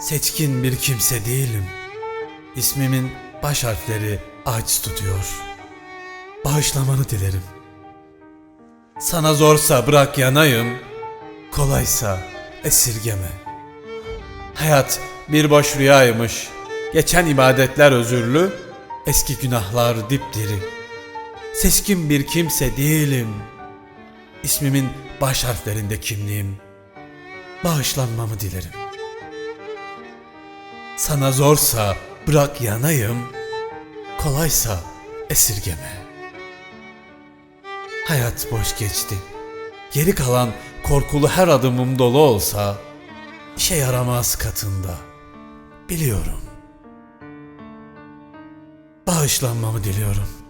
Seçkin bir kimse değilim. İsmimin baş harfleri ağaç tutuyor. Bağışlamanı dilerim. Sana zorsa bırak yanayım, kolaysa esirgeme. Hayat bir boş rüyaymış. Geçen ibadetler özürlü, eski günahlar dipdiri. Seçkin bir kimse değilim. İsmimin baş harflerinde kimliğim. Bağışlanmamı dilerim. Sana zorsa bırak yanayım, kolaysa esirgeme. Hayat boş geçti. Geri kalan korkulu her adımım dolu olsa işe yaramaz katında. Biliyorum. Bağışlanmamı diliyorum.